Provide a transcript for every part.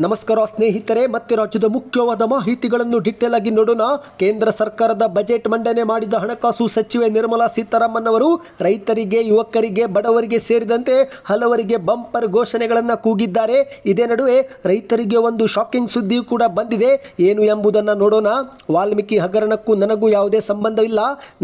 ನಮಸ್ಕಾರ ಸ್ನೇಹಿತರೆ, ಮತ್ತೆ ರಾಜ್ಯದ ಮುಖ್ಯವಾದ ಮಾಹಿತಿಗಳನ್ನು ಡಿಟೇಲ್ ಆಗಿ ನೋಡೋಣ. ಕೇಂದ್ರ ಸರ್ಕಾರದ ಬಜೆಟ್ ಮಂಡನೆ ಮಾಡಿದ ಹಣಕಾಸು ಸಚಿವೆ ನಿರ್ಮಲಾ ಸೀತಾರಾಮನ್ ಅವರು ರೈತರಿಗೆ, ಯುವಕರಿಗೆ, ಬಡವರಿಗೆ ಸೇರಿದಂತೆ ಹಲವರಿಗೆ ಬಂಪರ್ ಘೋಷಣೆಗಳನ್ನು ಕೂಗಿದ್ದಾರೆ. ಇದೇ ನಡುವೆ ರೈತರಿಗೆ ಒಂದು ಶಾಕಿಂಗ್ ಸುದ್ದಿಯೂ ಕೂಡ ಬಂದಿದೆ. ಏನು ಎಂಬುದನ್ನು ನೋಡೋಣ. ವಾಲ್ಮೀಕಿ ಹಗರಣಕ್ಕೂ ನನಗೂ ಯಾವುದೇ ಸಂಬಂಧವಿಲ್ಲ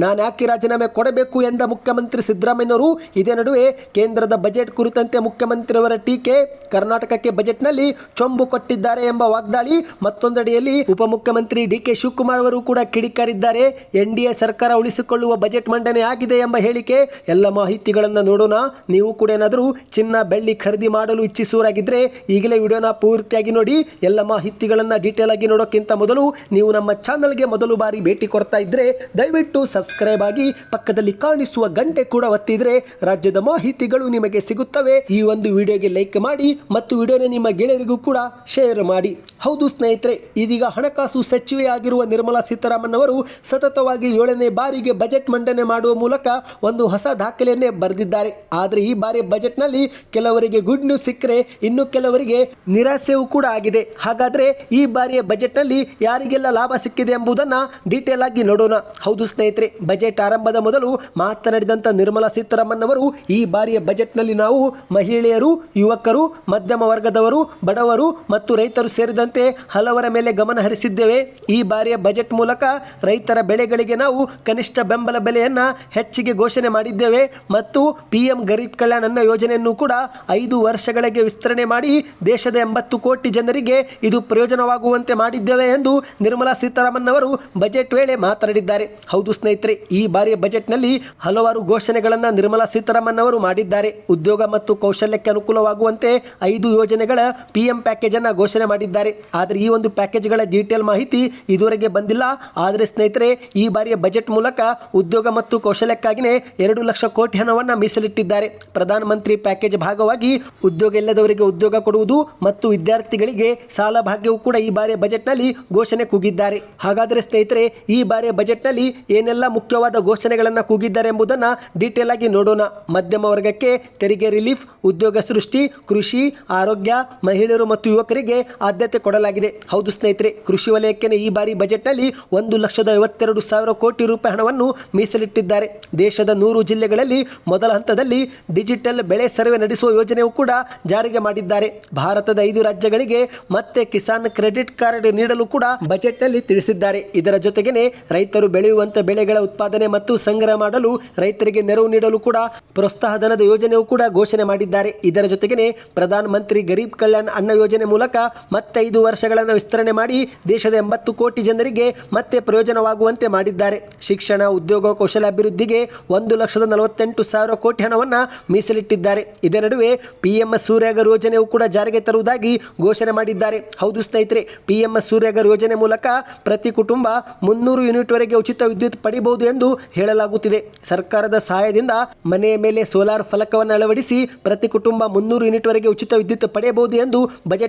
ನಾನು ಯಾಕೆ ರಾಜೀನಾಮೆ ಕೊಡಬೇಕು ಎಂದ ಮುಖ್ಯಮಂತ್ರಿ ಸಿದ್ದರಾಮಯ್ಯನವರು, ಇದೇ ನಡುವೆ ಕೇಂದ್ರದ ಬಜೆಟ್ ಕುರಿತಂತೆ ಮುಖ್ಯಮಂತ್ರಿಯವರ ಟೀಕೆ. ಕರ್ನಾಟಕಕ್ಕೆ ಬಜೆಟ್ನಲ್ಲಿ ಚೊಂಬು ಕೊಟ್ಟಿದ್ದಾರೆ ಎಂಬ ವಾಗ್ದಾಳಿ ಮತ್ತೊಂದೆಡೆಯಲ್ಲಿ ಉಪಮುಖ್ಯಮಂತ್ರಿ ಡಿ ಕೆ ಶಿವಕುಮಾರ್ ಅವರು ಕೂಡ ಕಿಡಿಕಾರಿದ್ದಾರೆ. ಎನ್ ಡಿ ಸರ್ಕಾರ ಉಳಿಸಿಕೊಳ್ಳುವ ಬಜೆಟ್ ಮಂಡನೆ ಆಗಿದೆ ಎಂಬ ಹೇಳಿಕೆ. ಎಲ್ಲ ಮಾಹಿತಿಗಳನ್ನು ನೋಡೋಣ. ನೀವು ಕೂಡ ಏನಾದರೂ ಚಿನ್ನ, ಬೆಳ್ಳಿ ಖರೀದಿ ಮಾಡಲು ಇಚ್ಛಿಸುವರಾಗಿದ್ದರೆ ಈಗಲೇ ವಿಡಿಯೋನ ಪೂರ್ತಿಯಾಗಿ ನೋಡಿ. ಎಲ್ಲ ಮಾಹಿತಿಗಳನ್ನು ಡೀಟೇಲ್ ಆಗಿ ನೋಡೋಕ್ಕಿಂತ ಮೊದಲು ನೀವು ನಮ್ಮ ಚಾನಲ್ಗೆ ಮೊದಲು ಬಾರಿ ಭೇಟಿ ಕೊಡ್ತಾ ಇದ್ರೆ ದಯವಿಟ್ಟು ಸಬ್ಸ್ಕ್ರೈಬ್ ಆಗಿ ಪಕ್ಕದಲ್ಲಿ ಕಾಣಿಸುವ ಗಂಟೆ ಕೂಡ ಒತ್ತಿದ್ರೆ ರಾಜ್ಯದ ಮಾಹಿತಿಗಳು ನಿಮಗೆ ಸಿಗುತ್ತವೆ. ಈ ಒಂದು ವಿಡಿಯೋಗೆ ಲೈಕ್ ಮಾಡಿ ಮತ್ತು ವಿಡಿಯೋನ ನಿಮ್ಮ ಗೆಳೆಯರಿಗೂ ಕೂಡ ಶೇರ್ ಮಾಡಿ. ಹೌದು ಸ್ನೇಹಿತರೆ, ಇದೀಗ ಹಣಕಾಸು ಸಚಿವೆಯಾಗಿರುವ ನಿರ್ಮಲಾ ಸೀತಾರಾಮನ್ ಅವರು ಸತತವಾಗಿ ಏಳನೇ ಬಾರಿಗೆ ಬಜೆಟ್ ಮಂಡನೆ ಮಾಡುವ ಮೂಲಕ ಒಂದು ಹೊಸ ದಾಖಲೆಯನ್ನೇ ಬರೆದಿದ್ದಾರೆ. ಆದರೆ ಈ ಬಾರಿ ಬಜೆಟ್ನಲ್ಲಿ ಕೆಲವರಿಗೆ ಗುಡ್ ನ್ಯೂಸ್ ಸಿಕ್ಕರೆ ಇನ್ನು ಕೆಲವರಿಗೆ ನಿರಾಸೆಯೂ ಕೂಡ ಆಗಿದೆ. ಹಾಗಾದರೆ ಈ ಬಾರಿಯ ಬಜೆಟ್ನಲ್ಲಿ ಯಾರಿಗೆಲ್ಲ ಲಾಭ ಸಿಕ್ಕಿದೆ ಎಂಬುದನ್ನು ಡೀಟೇಲ್ ಆಗಿ ನೋಡೋಣ. ಹೌದು ಸ್ನೇಹಿತರೆ ಬಜೆಟ್ ಆರಂಭದ ಮೊದಲು ಮಾತನಾಡಿದಂಥ ನಿರ್ಮಲಾ ಸೀತಾರಾಮನ್ ಅವರು, ಈ ಬಾರಿಯ ಬಜೆಟ್ನಲ್ಲಿ ನಾವು ಮಹಿಳೆಯರು, ಯುವಕರು, ಮಧ್ಯಮ ವರ್ಗದವರು, ಬಡವರು ಮತ್ತು ರೈತರು ಸೇರಿದಂತೆ ಹಲವರ ಮೇಲೆ ಗಮನ ಹರಿಸಿದ್ದೇವೆ. ಈ ಬಾರಿಯ ಬಜೆಟ್ ಮೂಲಕ ರೈತರ ಬೆಳೆಗಳಿಗೆ ನಾವು ಕನಿಷ್ಠ ಬೆಂಬಲ ಬೆಲೆಯನ್ನು ಹೆಚ್ಚಿಗೆ ಘೋಷಣೆ ಮಾಡಿದ್ದೇವೆ. ಮತ್ತು ಪಿ ಎಂ ಗರೀಬ್ ಕಲ್ಯಾಣ ಯೋಜನೆಯನ್ನು ಕೂಡ ಐದು ವರ್ಷಗಳಿಗೆ ವಿಸ್ತರಣೆ ಮಾಡಿ ದೇಶದ ಎಂಬತ್ತು ಕೋಟಿ ಜನರಿಗೆ ಇದು ಪ್ರಯೋಜನವಾಗುವಂತೆ ಮಾಡಿದ್ದೇವೆ ಎಂದು ನಿರ್ಮಲಾ ಸೀತಾರಾಮನ್ ಅವರು ಬಜೆಟ್ ವೇಳೆ ಮಾತನಾಡಿದ್ದಾರೆ. ಹೌದು ಸ್ನೇಹಿತರೆ, ಈ ಬಾರಿಯ ಬಜೆಟ್ನಲ್ಲಿ ಹಲವಾರು ಘೋಷಣೆಗಳನ್ನು ನಿರ್ಮಲಾ ಸೀತಾರಾಮನ್ ಅವರು ಮಾಡಿದ್ದಾರೆ. ಉದ್ಯೋಗ ಮತ್ತು ಕೌಶಲ್ಯಕ್ಕೆ ಅನುಕೂಲವಾಗುವಂತೆ ಐದು ಯೋಜನೆಗಳ ಪಿಎಂ ಪ್ಯಾಕೇಜ್ ಅನ್ನ ಘೋಷಣೆ ಮಾಡಿದ್ದಾರೆ. ಆದರೆ ಈ ಒಂದು ಪ್ಯಾಕೇಜ್ಗಳ ಡೀಟೇಲ್ ಮಾಹಿತಿ ಇದುವರೆಗೆ ಬಂದಿಲ್ಲ. ಆದರೆ ಸ್ನೇಹಿತರೆ, ಈ ಬಾರಿಯ ಬಜೆಟ್ ಮೂಲಕ ಉದ್ಯೋಗ ಮತ್ತು ಕೌಶಲ್ಯಕ್ಕಾಗಿಯೇ ಎರಡು ಲಕ್ಷ ಕೋಟಿ ಹಣವನ್ನು ಮೀಸಲಿಟ್ಟಿದ್ದಾರೆ. ಪ್ರಧಾನಮಂತ್ರಿ ಪ್ಯಾಕೇಜ್ ಭಾಗವಾಗಿ ಉದ್ಯೋಗ ಇಲ್ಲದವರಿಗೆ ಉದ್ಯೋಗ ಕೊಡುವುದು ಮತ್ತು ವಿದ್ಯಾರ್ಥಿಗಳಿಗೆ ಸಾಲ ಭಾಗ್ಯವೂ ಕೂಡ ಈ ಬಾರಿಯ ಬಜೆಟ್ನಲ್ಲಿ ಘೋಷಣೆ ಕೂಗಿದ್ದಾರೆ. ಹಾಗಾದರೆ ಸ್ನೇಹಿತರೆ, ಈ ಬಾರಿಯ ಬಜೆಟ್ನಲ್ಲಿ ಏನೆಲ್ಲ ಮುಖ್ಯವಾದ ಘೋಷಣೆಗಳನ್ನು ಕೂಗಿದ್ದಾರೆ ಎಂಬುದನ್ನು ಡೀಟೇಲ್ ಆಗಿ ನೋಡೋಣ. ಮಧ್ಯಮ ವರ್ಗಕ್ಕೆ ತೆರಿಗೆ ರಿಲೀಫ್, ಉದ್ಯೋಗ ಸೃಷ್ಟಿ, ಕೃಷಿ, ಆರೋಗ್ಯ, ಮಹಿಳೆಯರು ಮತ್ತು ಯುವಕರಿಗೆ ಆದ್ಯತೆ ಕೊಡಲಾಗಿದೆ. ಹೌದು ಸ್ನೇಹಿತರೆ, ಕೃಷಿ ವಲಯಕ್ಕೆ ಈ ಬಾರಿ ಬಜೆಟ್ನಲ್ಲಿ ಒಂದು ಲಕ್ಷದ ಐವತ್ತೆರಡು ಸಾವಿರ ಕೋಟಿ ರೂಪಾಯಿ ಹಣವನ್ನು ಮೀಸಲಿಟ್ಟಿದ್ದಾರೆ. ದೇಶದ ನೂರು ಜಿಲ್ಲೆಗಳಲ್ಲಿ ಮೊದಲ ಹಂತದಲ್ಲಿ ಡಿಜಿಟಲ್ ಬೆಳೆ ಸರ್ವೆ ನಡೆಸುವ ಯೋಜನೆಯೂ ಕೂಡ ಜಾರಿಗೆ ಮಾಡಿದ್ದಾರೆ. ಭಾರತದ ಐದು ರಾಜ್ಯಗಳಿಗೆ ಮತ್ತೆ ಕಿಸಾನ್ ಕ್ರೆಡಿಟ್ ಕಾರ್ಡ್ ನೀಡಲು ಕೂಡ ಬಜೆಟ್ನಲ್ಲಿ ತಿಳಿಸಿದ್ದಾರೆ. ಇದರ ಜೊತೆಗೇನೆ ರೈತರು ಬೆಳೆಯುವಂತ ಬೆಳೆಗಳ ಉತ್ಪಾದನೆ ಮತ್ತು ಸಂಗ್ರಹ ಮಾಡಲು ರೈತರಿಗೆ ನೆರವು ನೀಡಲು ಕೂಡ ಪ್ರೋತ್ಸಾಹ ಯೋಜನೆಯೂ ಕೂಡ ಘೋಷಣೆ ಮಾಡಿದ್ದಾರೆ. ಇದರ ಜೊತೆಗೇನೆ ಪ್ರಧಾನ ಮಂತ್ರಿ ಗರೀಬ್ ಕಲ್ಯಾಣ್ ಅನ್ನ ಯೋಜನೆ ಮೂಲಕ ಮತ್ತೆ ಐದು ವರ್ಷಗಳನ್ನು ವಿಸ್ತರಣೆ ಮಾಡಿ ದೇಶದ ಎಂಬತ್ತು ಕೋಟಿ ಜನರಿಗೆ ಮತ್ತೆ ಪ್ರಯೋಜನವಾಗುವಂತೆ ಮಾಡಿದ್ದಾರೆ. ಶಿಕ್ಷಣ, ಉದ್ಯೋಗ ಕೌಶಲ ಅಭಿವೃದ್ಧಿಗೆ ಒಂದು ಲಕ್ಷದ ನಲವತ್ತೆಂಟು ಸಾವಿರ ಕೋಟಿ ಹಣವನ್ನು ಮೀಸಲಿಟ್ಟಿದ್ದಾರೆ. ಇದೇ ನಡುವೆ ಪಿಎಂ ಸೂರ್ಯಾಗರ್ ಯೋಜನೆಯು ಕೂಡ ಜಾರಿಗೆ ತರುವುದಾಗಿ ಘೋಷಣೆ ಮಾಡಿದ್ದಾರೆ. ಹೌದು ಸ್ನೇಹಿತರೆ ಪಿಎಂಎಸ್ ಸೂರ್ಯಗರ್ ಯೋಜನೆ ಮೂಲಕ ಪ್ರತಿ ಕುಟುಂಬ ಮುನ್ನೂರು ಯೂನಿಟ್ವರೆಗೆ ಉಚಿತ ವಿದ್ಯುತ್ ಪಡೆಯಬಹುದು ಎಂದು ಹೇಳಲಾಗುತ್ತಿದೆ. ಸರ್ಕಾರದ ಸಹಾಯದಿಂದ ಮನೆಯ ಮೇಲೆ ಸೋಲಾರ್ ಫಲಕವನ್ನು ಅಳವಡಿಸಿ ಪ್ರತಿ ಕುಟುಂಬ ಮುನ್ನೂರು ಯೂನಿಟ್ವರೆಗೆ ಉಚಿತ ವಿದ್ಯುತ್ ಪಡೆಯಬಹುದು ಎಂದು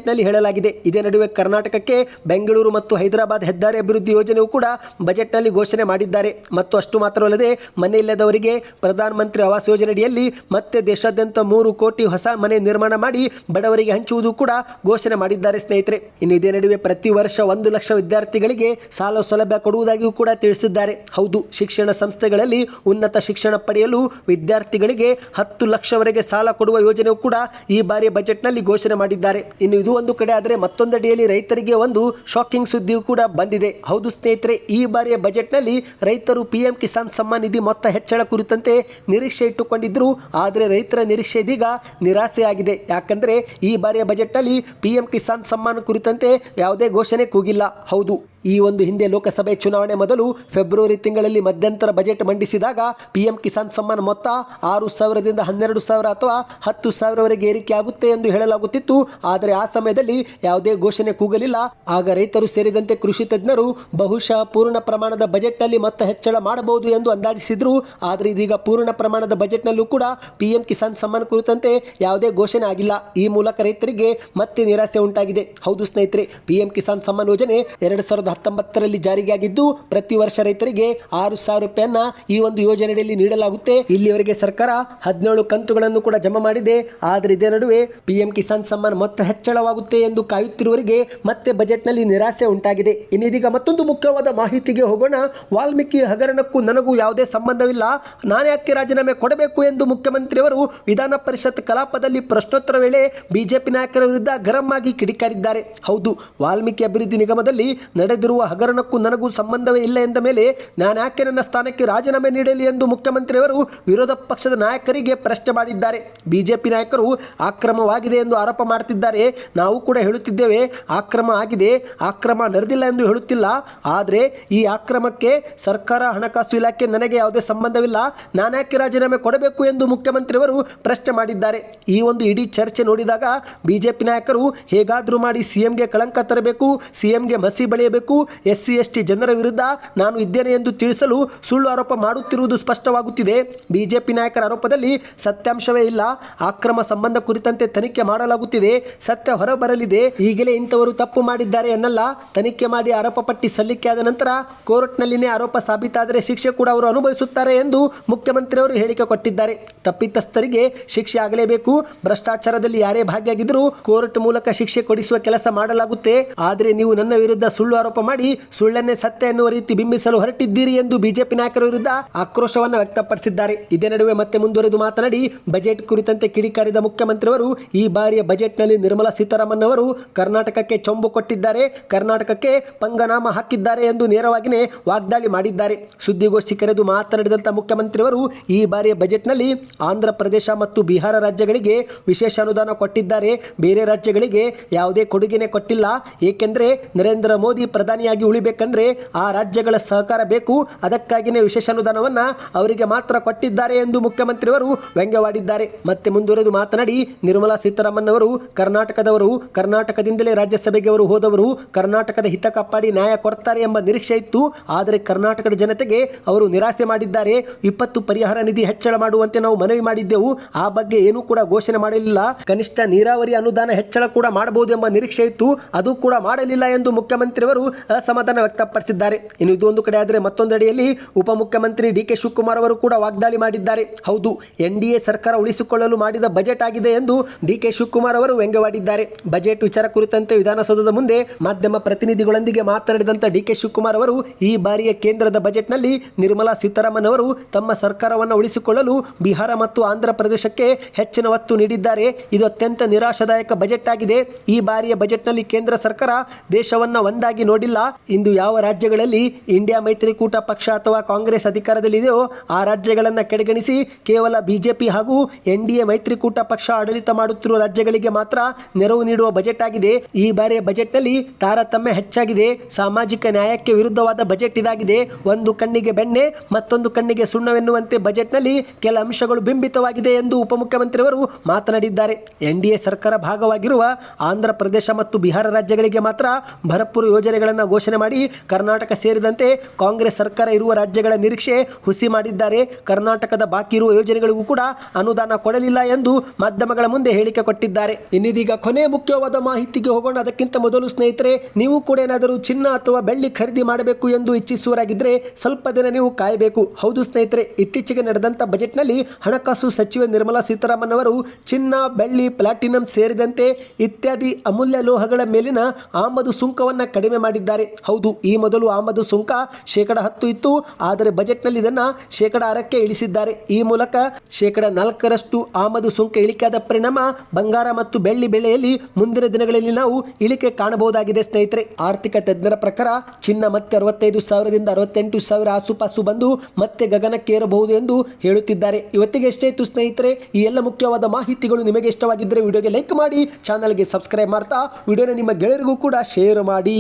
ಬಜೆಟ್ನಲ್ಲಿ ಹೇಳಲಾಗಿದೆ. ಇದೇ ನಡುವೆ ಕರ್ನಾಟಕಕ್ಕೆ ಬೆಂಗಳೂರು ಮತ್ತು ಹೈದರಾಬಾದ್ ಹೆದ್ದಾರಿ ಅಭಿವೃದ್ಧಿ ಯೋಜನೆಯೂ ಕೂಡ ಬಜೆಟ್ನಲ್ಲಿ ಘೋಷಣೆ ಮಾಡಿದ್ದಾರೆ. ಮತ್ತು ಅಷ್ಟು ಮಾತ್ರವಲ್ಲದೆ ಮನೆ ಇಲ್ಲದವರಿಗೆ ಪ್ರಧಾನ ಮಂತ್ರಿ ಆವಾಸ್ ಯೋಜನೆಯಡಿಯಲ್ಲಿ ಮತ್ತೆ ದೇಶಾದ್ಯಂತ ಮೂರು ಕೋಟಿ ಹೊಸ ಮನೆ ನಿರ್ಮಾಣ ಮಾಡಿ ಬಡವರಿಗೆ ಹಂಚುವುದು ಕೂಡ ಘೋಷಣೆ ಮಾಡಿದ್ದಾರೆ ಸ್ನೇಹಿತರೆ. ಇನ್ನು ಇದೇ ನಡುವೆ ಪ್ರತಿ ವರ್ಷ ಒಂದು ಲಕ್ಷ ವಿದ್ಯಾರ್ಥಿಗಳಿಗೆ ಸಾಲ ಸೌಲಭ್ಯ ಕೊಡುವುದಾಗಿಯೂ ಕೂಡ ತಿಳಿಸಿದ್ದಾರೆ. ಹೌದು, ಶಿಕ್ಷಣ ಸಂಸ್ಥೆಗಳಲ್ಲಿ ಉನ್ನತ ಶಿಕ್ಷಣ ಪಡೆಯಲು ವಿದ್ಯಾರ್ಥಿಗಳಿಗೆ ಹತ್ತು ಲಕ್ಷವರೆಗೆ ಸಾಲ ಕೊಡುವ ಯೋಜನೆಯೂ ಕೂಡ ಈ ಬಾರಿ ಬಜೆಟ್ನಲ್ಲಿ ಘೋಷಣೆ ಮಾಡಿದ್ದಾರೆ. ಇನ್ನು ಇದು ಒಂದು ಕಡೆ ಆದರೆ ಮತ್ತೊಂದೆಡೆಯಲ್ಲಿ ರೈತರಿಗೆ ಒಂದು ಶಾಕಿಂಗ್ ಸುದ್ದಿಯೂ ಕೂಡ ಬಂದಿದೆ. ಹೌದು ಸ್ನೇಹಿತರೆ, ಈ ಬಾರಿಯ ಬಜೆಟ್ನಲ್ಲಿ ರೈತರು ಪಿಎಂ ಕಿಸಾನ್ ಸಮ್ಮಾನ್ ನಿಧಿ ಮೊತ್ತ ಹೆಚ್ಚಳ ಕುರಿತಂತೆ ನಿರೀಕ್ಷೆ ಇಟ್ಟುಕೊಂಡಿದ್ರು. ಆದರೆ ರೈತರ ನಿರೀಕ್ಷೆ ಇದೀಗ ನಿರಾಸೆಯಾಗಿದೆ ಯಾಕಂದ್ರೆ ಈ ಬಾರಿಯ ಬಜೆಟ್ನಲ್ಲಿ ಪಿಎಂ ಕಿಸಾನ್ ಸಮ್ಮಾನ್ ಕುರಿತಂತೆ ಯಾವುದೇ ಘೋಷಣೆ ಕೂಗಿಲ್ಲ. ಹೌದು. ಈ ಒಂದು ಹಿಂದೆ ಲೋಕಸಭೆ ಚುನಾವಣೆ ಮೊದಲು ಫೆಬ್ರವರಿ ತಿಂಗಳಲ್ಲಿ ಮಧ್ಯಂತರ ಬಜೆಟ್ ಮಂಡಿಸಿದಾಗ ಪಿಎಂ ಕಿಸಾನ್ ಸಮ್ಮಾನ್ ಮೊತ್ತ ಆರು ಸಾವಿರದಿಂದ ಹನ್ನೆರಡು ಸಾವಿರ ಅಥವಾ ಹತ್ತು ಸಾವಿರವರೆಗೆ ಏರಿಕೆ ಆಗುತ್ತೆ ಎಂದು ಹೇಳಲಾಗುತ್ತಿತ್ತು. ಆದರೆ ಆ ಸಮಯದಲ್ಲಿ ಯಾವುದೇ ಘೋಷಣೆ ಕೂಗಲಿಲ್ಲ. ಆಗ ರೈತರು ಸೇರಿದಂತೆ ಕೃಷಿ ತಜ್ಞರು ಬಹುಶಃ ಪೂರ್ಣ ಪ್ರಮಾಣದ ಬಜೆಟ್ನಲ್ಲಿ ಮೊತ್ತ ಹೆಚ್ಚಳ ಮಾಡಬಹುದು ಎಂದು ಅಂದಾಜಿಸಿದ್ರು. ಆದರೆ ಇದೀಗ ಪೂರ್ಣ ಪ್ರಮಾಣದ ಬಜೆಟ್ನಲ್ಲೂ ಕೂಡ ಪಿಎಂ ಕಿಸಾನ್ ಸಮ್ಮಾನ್ ಕುರಿತಂತೆ ಯಾವುದೇ ಘೋಷಣೆ ಆಗಿಲ್ಲ. ಈ ಮೂಲಕ ರೈತರಿಗೆ ಮತ್ತೆ ನಿರಾಸೆ ಉಂಟಾಗಿದೆ. ಹೌದು ಸ್ನೇಹಿತರೆ, ಪಿಎಂ ಕಿಸಾನ್ ಸಮ್ಮಾನ್ ಯೋಜನೆ ಎರಡು ಸಾವಿರದ ಸಾವಿರದ ಹತ್ತೊಂಬತ್ತರಲ್ಲಿ ಜಾರಿಯಾಗಿದ್ದು, ಪ್ರತಿ ವರ್ಷ ರೈತರಿಗೆ ಆರು ಸಾವಿರ ರೂಪಾಯಿಯನ್ನ ಈ ಒಂದು ಯೋಜನೆಯಲ್ಲಿ ನೀಡಲಾಗುತ್ತೆ. ಇಲ್ಲಿವರೆಗೆ ಸರ್ಕಾರ ಹದಿನೇಳು ಕಂತುಗಳನ್ನು ಕೂಡ ಜಮಾ ಮಾಡಿದೆ. ಆದರೆ ಇದೇ ನಡುವೆ ಪಿಎಂ ಕಿಸಾನ್ ಸಮ್ಮಾನ್ ಮೊತ್ತ ಹೆಚ್ಚಳವಾಗುತ್ತೆ ಎಂದು ಕಾಯುತ್ತಿರುವವರಿಗೆ ಮತ್ತೆ ಬಜೆಟ್ನಲ್ಲಿ ನಿರಾಸೆ ಉಂಟಾಗಿದೆ. ಇನ್ನಿದೀಗ ಮತ್ತೊಂದು ಮುಖ್ಯವಾದ ಮಾಹಿತಿಗೆ ಹೋಗೋಣ. ವಾಲ್ಮೀಕಿ ಹಗರಣಕ್ಕೂ ನನಗೂ ಯಾವುದೇ ಸಂಬಂಧವಿಲ್ಲ. ನಾನು ಯಾಕೆ ರಾಜೀನಾಮೆ ಕೊಡಬೇಕು ಎಂದು ಮುಖ್ಯಮಂತ್ರಿಯವರು ವಿಧಾನ ಪರಿಷತ್ ಕಲಾಪದಲ್ಲಿ ಪ್ರಶ್ನೋತ್ತರ ವೇಳೆ ಬಿಜೆಪಿ ನಾಯಕರ ವಿರುದ್ಧ ಗರಂ ಆಗಿ ಕಿಡಿಕಾರಿದ್ದಾರೆ. ಹೌದು, ವಾಲ್ಮೀಕಿ ಅಭಿವೃದ್ಧಿ ನಿಗಮದಲ್ಲಿ ನಡೆದಿರುವ ಹಗರಣಕ್ಕೂ ನನಗೂ ಸಂಬಂಧವೇ ಇಲ್ಲ ಎಂದ ಮೇಲೆ ನಾನು ಯಾಕೆ ನನ್ನ ಸ್ಥಾನಕ್ಕೆ ರಾಜೀನಾಮೆ ನೀಡಲಿ ಎಂದು ಮುಖ್ಯಮಂತ್ರಿಯವರು ವಿರೋಧ ಪಕ್ಷದ ನಾಯಕರಿಗೆ ಪ್ರಶ್ನೆ ಮಾಡಿದ್ದಾರೆ. ಬಿಜೆಪಿ ನಾಯಕರು ಆಕ್ರಮವಾಗಿದೆ ಎಂದು ಆರೋಪ ಮಾಡುತ್ತಿದ್ದಾರೆ. ನಾವು ಕೂಡ ಹೇಳುತ್ತಿದ್ದೇವೆ ಆಕ್ರಮ ಆಗಿದೆ ಆಕ್ರಮ ನಡೆದಿಲ್ಲ ಎಂದು ಹೇಳುತ್ತಿಲ್ಲ. ಆದರೆ ಈ ಆಕ್ರಮಕ್ಕೆ ಸರ್ಕಾರ ಹಣಕಾಸು ಇಲಾಖೆ ನನಗೆ ಯಾವುದೇ ಸಂಬಂಧವಿಲ್ಲ. ನಾನು ಯಾಕೆ ರಾಜೀನಾಮೆ ಕೊಡಬೇಕು ಎಂದು ಮುಖ್ಯಮಂತ್ರಿಯವರು ಪ್ರಶ್ನೆ ಮಾಡಿದ್ದಾರೆ. ಈ ಒಂದು ಇಡೀ ಚರ್ಚೆ ನೋಡಿದಾಗ ಬಿಜೆಪಿ ನಾಯಕರು ಹೇಗಾದರೂ ಮಾಡಿ ಸಿಎಂಗೆ ಕಳಂಕ ತರಬೇಕು, ಸಿಎಂಗೆ ಮಸಿ ಬಳಿಯಬೇಕು ಎಸ್ ಸಿ ಎಸ್ ಟಿ ಜನರ ವಿರುದ್ಧ ನಾನು ಇದ್ದೇನೆ ಎಂದು ತಿಳಿಸಲು ಸುಳ್ಳು ಆರೋಪ ಮಾಡುತ್ತಿರುವುದು ಸ್ಪಷ್ಟವಾಗುತ್ತಿದೆ. ಬಿಜೆಪಿ ನಾಯಕರ ಆರೋಪದಲ್ಲಿ ಸತ್ಯಾಂಶವೇ ಇಲ್ಲ. ಅಕ್ರಮ ಸಂಬಂಧ ಕುರಿತಂತೆ ತನಿಖೆ ಮಾಡಲಾಗುತ್ತಿದೆ. ಸತ್ಯ ಹೊರಬರಲಿದೆ. ಈಗಲೇ ಇಂಥವರು ತಪ್ಪು ಮಾಡಿದ್ದಾರೆ ಎನ್ನಲ್ಲ ತನಿಖೆ ಮಾಡಿ ಆರೋಪ ಪಟ್ಟಿ ಸಲ್ಲಿಕೆಯಾದ ನಂತರ ಕೋರ್ಟ್ನಲ್ಲಿನೇ ಆರೋಪ ಸಾಬೀತಾದರೆ ಶಿಕ್ಷೆ ಕೂಡ ಅವರು ಅನುಭವಿಸುತ್ತಾರೆ ಎಂದು ಮುಖ್ಯಮಂತ್ರಿಯವರು ಹೇಳಿಕೆ ಕೊಟ್ಟಿದ್ದಾರೆ. ತಪ್ಪಿತಸ್ಥರಿಗೆ ಶಿಕ್ಷೆ ಆಗಲೇಬೇಕು. ಭ್ರಷ್ಟಾಚಾರದಲ್ಲಿ ಯಾರೇ ಭಾಗಿಯಾಗಿದ್ದರೂ ಕೋರ್ಟ್ ಮೂಲಕ ಶಿಕ್ಷೆ ಕೊಡಿಸುವ ಕೆಲಸ ಮಾಡಲಾಗುತ್ತೆ. ಆದರೆ ನೀವು ನನ್ನ ವಿರುದ್ಧ ಸುಳ್ಳು ಆರೋಪ ಮಾಡಿ ಸುಳ್ಳನ್ನೇ ಸತ್ಯ ಎನ್ನುವ ರೀತಿ ಬಿಂಬಿಸಲು ಹೊರಟಿದ್ದೀರಿ ಎಂದು ಬಿಜೆಪಿ ನಾಯಕರ ವಿರುದ್ಧ ಆಕ್ರೋಶವನ್ನು ವ್ಯಕ್ತಪಡಿಸಿದ್ದಾರೆ. ಇದೇ ನಡುವೆ ಮತ್ತೆ ಮುಂದುವರೆದು ಮಾತನಾಡಿ, ಬಜೆಟ್ ಕುರಿತಂತೆ ಕಿಡಿಕಾರಿದ ಮುಖ್ಯಮಂತ್ರಿಯವರು ಈ ಬಾರಿಯ ಬಜೆಟ್ನಲ್ಲಿ ನಿರ್ಮಲಾ ಸೀತಾರಾಮನ್ ಅವರು ಕರ್ನಾಟಕಕ್ಕೆ ಚೊಂಬು ಕೊಟ್ಟಿದ್ದಾರೆ. ಕರ್ನಾಟಕಕ್ಕೆ ಪಂಗನಾಮ ಹಾಕಿದ್ದಾರೆ ಎಂದು ನೇರವಾಗಿಯೇ ವಾಗ್ದಾಳಿ ಮಾಡಿದ್ದಾರೆ. ಸುದ್ದಿಗೋಷ್ಠಿ ಕರೆದು ಮಾತನಾಡಿದಂಥ ಮುಖ್ಯಮಂತ್ರಿಯವರು ಈ ಬಾರಿಯ ಬಜೆಟ್ನಲ್ಲಿ ಆಂಧ್ರ ಪ್ರದೇಶ ಮತ್ತು ಬಿಹಾರ ರಾಜ್ಯಗಳಿಗೆ ವಿಶೇಷ ಅನುದಾನ ಕೊಟ್ಟಿದ್ದಾರೆ. ಬೇರೆ ರಾಜ್ಯಗಳಿಗೆ ಯಾವುದೇ ಕೊಡುಗೆನೆ ಕೊಟ್ಟಿಲ್ಲ. ಏಕೆಂದರೆ ನರೇಂದ್ರ ಮೋದಿ ಪ್ರಧಾನಿಯಾಗಿ ಉಳಿಬೇಕಂದ್ರೆ ಆ ರಾಜ್ಯಗಳ ಸಹಕಾರ ಬೇಕು. ಅದಕ್ಕಾಗಿಯೇ ವಿಶೇಷ ಅನುದಾನವನ್ನ ಅವರಿಗೆ ಮಾತ್ರ ಕೊಟ್ಟಿದ್ದಾರೆ ಎಂದು ಮುಖ್ಯಮಂತ್ರಿಯವರು ವ್ಯಂಗ್ಯವಾಡಿದ್ದಾರೆ. ಮತ್ತೆ ಮುಂದುವರೆದು ಮಾತನಾಡಿ, ನಿರ್ಮಲಾ ಸೀತಾರಾಮನ್ ಅವರು ಕರ್ನಾಟಕದವರು, ಕರ್ನಾಟಕದಿಂದಲೇ ರಾಜ್ಯಸಭೆಗೆ ಅವರು ಹೋದವರು, ಕರ್ನಾಟಕದ ಹಿತ ಕಾಪಾಡಿ ನ್ಯಾಯ ಕೊಡ್ತಾರೆ ಎಂಬ ನಿರೀಕ್ಷೆ ಇತ್ತು. ಆದರೆ ಕರ್ನಾಟಕದ ಜನತೆಗೆ ಅವರು ನಿರಾಸೆ ಮಾಡಿದ್ದಾರೆ. ವಿಪತ್ತು ಪರಿಹಾರ ನಿಧಿ ಹೆಚ್ಚಳ ಮಾಡುವಂತೆ ನಾವು ಮನವಿ ಮಾಡಿದ್ದೆವು. ಆ ಬಗ್ಗೆ ಏನೂ ಕೂಡ ಘೋಷಣೆ ಮಾಡಲಿಲ್ಲ. ಕನಿಷ್ಠ ನೀರಾವರಿ ಅನುದಾನ ಹೆಚ್ಚಳ ಕೂಡ ಮಾಡಬಹುದು ಎಂಬ ನಿರೀಕ್ಷೆ ಇತ್ತು. ಅದು ಕೂಡ ಮಾಡಲಿಲ್ಲ ಎಂದು ಮುಖ್ಯಮಂತ್ರಿಯವರು ಅಸಮಾಧಾನ ವ್ಯಕ್ತಪಡಿಸಿದ್ದಾರೆ. ಇನ್ನು ಇದೊಂದು ಕಡೆ ಆದರೆ ಮತ್ತೊಂದೆಡೆಯಲ್ಲಿ ಉಪಮುಖ್ಯಮಂತ್ರಿ ಡಿ ಕೆ ಶಿವಕುಮಾರ್ ಅವರು ಕೂಡ ವಾಗ್ದಾಳಿ ಮಾಡಿದ್ದಾರೆ. ಹೌದು, ಎನ್ ಡಿ ಸರ್ಕಾರ ಉಳಿಸಿಕೊಳ್ಳಲು ಮಾಡಿದ ಬಜೆಟ್ ಆಗಿದೆ ಎಂದು ಡಿ ಕೆ ಶಿವಕುಮಾರ್ ಅವರು ವ್ಯಂಗ್ಯವಾಡಿದ್ದಾರೆ. ಬಜೆಟ್ ವಿಚಾರ ಕುರಿತಂತೆ ವಿಧಾನಸೌಧದ ಮುಂದೆ ಮಾಧ್ಯಮ ಪ್ರತಿನಿಧಿಗಳೊಂದಿಗೆ ಮಾತನಾಡಿದಂಥ ಡಿ ಕೆ ಶಿವಕುಮಾರ್ ಅವರು, ಈ ಬಾರಿಯ ಕೇಂದ್ರದ ಬಜೆಟ್ನಲ್ಲಿ ನಿರ್ಮಲಾ ಸೀತಾರಾಮನ್ ಅವರು ತಮ್ಮ ಸರ್ಕಾರವನ್ನು ಉಳಿಸಿಕೊಳ್ಳಲು ಬಿಹಾರ ಮತ್ತು ಆಂಧ್ರ ಪ್ರದೇಶಕ್ಕೆ ಹೆಚ್ಚಿನ ಒತ್ತು ನೀಡಿದ್ದಾರೆ. ಇದು ಅತ್ಯಂತ ನಿರಾಶಾದಾಯಕ ಬಜೆಟ್ ಆಗಿದೆ. ಈ ಬಾರಿಯ ಬಜೆಟ್ನಲ್ಲಿ ಕೇಂದ್ರ ಸರ್ಕಾರ ದೇಶವನ್ನ ಒಂದಾಗಿ ನೋಡಿಲ್ಲ. ಇಂದು ಯಾವ ರಾಜ್ಯಗಳಲ್ಲಿ ಇಂಡಿಯಾ ಮೈತ್ರಿಕೂಟ ಪಕ್ಷ ಅಥವಾ ಕಾಂಗ್ರೆಸ್ ಅಧಿಕಾರದಲ್ಲಿದೆಯೋ ಆ ರಾಜ್ಯಗಳನ್ನು ಕಡೆಗಣಿಸಿ ಕೇವಲ ಬಿಜೆಪಿ ಹಾಗೂ ಎನ್ ಡಿ ಮೈತ್ರಿಕೂಟ ಪಕ್ಷ ಆಡಳಿತ ಮಾಡುತ್ತಿರುವ ರಾಜ್ಯಗಳಿಗೆ ಮಾತ್ರ ನೆರವು ನೀಡುವ ಬಜೆಟ್ ಆಗಿದೆ. ಈ ಬಾರಿಯ ಬಜೆಟ್ನಲ್ಲಿ ತಾರತಮ್ಯ ಹೆಚ್ಚಾಗಿದೆ. ಸಾಮಾಜಿಕ ನ್ಯಾಯಕ್ಕೆ ವಿರುದ್ಧವಾದ ಬಜೆಟ್ ಇದಾಗಿದೆ. ಒಂದು ಕಣ್ಣಿಗೆ ಬೆಣ್ಣೆ, ಮತ್ತೊಂದು ಕಣ್ಣಿಗೆ ಸುಣ್ಣವೆನ್ನುವಂತೆ ಬಜೆಟ್ನಲ್ಲಿ ಕೆಲ ಅಂಶಗಳು ಬಿಂಬಿತವಾಗಿದೆ ಎಂದು ಉಪಮುಖ್ಯಮಂತ್ರಿಯವರು ಮಾತನಾಡಿದ್ದಾರೆ. ಎನ್ ಡಿ ಎ ಸರ್ಕಾರ ಭಾಗವಾಗಿರುವ ಆಂಧ್ರ ಪ್ರದೇಶ ಮತ್ತು ಬಿಹಾರ ರಾಜ್ಯಗಳಿಗೆ ಮಾತ್ರ ಭರಪೂರ ಯೋಜನೆಗಳನ್ನು ಘೋಷಣೆ ಮಾಡಿ ಕರ್ನಾಟಕ ಸೇರಿದಂತೆ ಕಾಂಗ್ರೆಸ್ ಸರ್ಕಾರ ಇರುವ ರಾಜ್ಯಗಳ ನಿರೀಕ್ಷೆ ಹುಸಿ ಮಾಡಿದ್ದಾರೆ. ಕರ್ನಾಟಕದ ಬಾಕಿ ಇರುವ ಯೋಜನೆಗಳಿಗೂ ಕೂಡ ಅನುದಾನ ಕೊಡಲಿಲ್ಲ ಎಂದು ಮಾಧ್ಯಮಗಳ ಮುಂದೆ ಹೇಳಿಕೆ ಕೊಟ್ಟಿದ್ದಾರೆ. ಇನ್ನಿದೀಗ ಕೊನೆ ಮುಖ್ಯವಾದ ಮಾಹಿತಿಗೆ ಹೋಗೋಣ. ಅದಕ್ಕಿಂತ ಮೊದಲು ಸ್ನೇಹಿತರೆ, ನೀವು ಕೂಡ ಏನಾದರೂ ಚಿನ್ನ ಅಥವಾ ಬೆಳ್ಳಿ ಖರೀದಿ ಮಾಡಬೇಕು ಎಂದು ಇಚ್ಛಿಸುವರಾಗಿದ್ದರೆ ಸ್ವಲ್ಪ ದಿನ ನೀವು ಕಾಯಬೇಕು. ಹೌದು ಸ್ನೇಹಿತರೆ, ಇತ್ತೀಚೆಗೆ ನಡೆದಂಥ ಬಜೆಟ್ನಲ್ಲಿ ಹಣಕಾಸು ಸಚಿವೆ ನಿರ್ಮಲಾ ಸೀತಾರಾಮನ್ ಅವರು ಚಿನ್ನ, ಬೆಳ್ಳಿ, ಪ್ಲಾಟಿನಂ ಸೇರಿದಂತೆ ಇತ್ಯಾದಿ ಅಮೂಲ್ಯ ಲೋಹಗಳ ಮೇಲಿನ ಆಮದು ಸುಂಕವನ್ನು ಕಡಿಮೆ ಮಾಡಿದ್ದಾರೆ. ಹೌದು, ಈ ಮೊದಲು ಆಮದು ಸುಂಕ ಶೇಕಡ ಹತ್ತು ಇತ್ತು, ಆದರೆ ಬಜೆಟ್ನಲ್ಲಿ ಇದನ್ನು ಶೇಕಡ ಆರಕ್ಕೆ ಇಳಿಸಿದ್ದಾರೆ. ಈ ಮೂಲಕ ಶೇಕಡ ನಾಲ್ಕರಷ್ಟು ಆಮದು ಸುಂಕ ಇಳಿಕೆಯಾದ ಪರಿಣಾಮ ಬಂಗಾರ ಮತ್ತು ಬೆಳ್ಳಿ ಬೆಳೆಯಲ್ಲಿ ಮುಂದಿನ ದಿನಗಳಲ್ಲಿ ನಾವು ಇಳಿಕೆ ಕಾಣಬಹುದಾಗಿದೆ ಸ್ನೇಹಿತರೆ. ಆರ್ಥಿಕ ತಜ್ಞರ ಪ್ರಕಾರ ಚಿನ್ನ ಮತ್ತೆ ಅರವತ್ತೈದು ಸಾವಿರದಿಂದ ಅರವತ್ತೆಂಟು ಸಾವಿರ ಆಸುಪಾಸು ಬಂದು ಮತ್ತೆ ಗಗನಕ್ಕೇರಬಹುದು ಎಂದು ಹೇಳುತ್ತಿದ್ದಾರೆ. ಇವತ್ತಿಗೆ ಇತ್ತು ಸ್ನೇಹಿತರೆ, ಈ ಎಲ್ಲ ಮುಖ್ಯವಾದ ಮಾಹಿತಿಗಳು ನಿಮಗೆ ಇಷ್ಟವಾಗಿದ್ದರೆ ವಿಡಿಯೋಗೆ ಲೈಕ್ ಮಾಡಿ, ಚಾನಲ್ಗೆ ಸಬ್ಸ್ಕ್ರೈಬ್ ಮಾಡ್ತಾ, ವಿಡಿಯೋನ ನಿಮ್ಮ ಗೆಳೆಯರಿಗೂ ಕೂಡ ಶೇರ್ ಮಾಡಿ.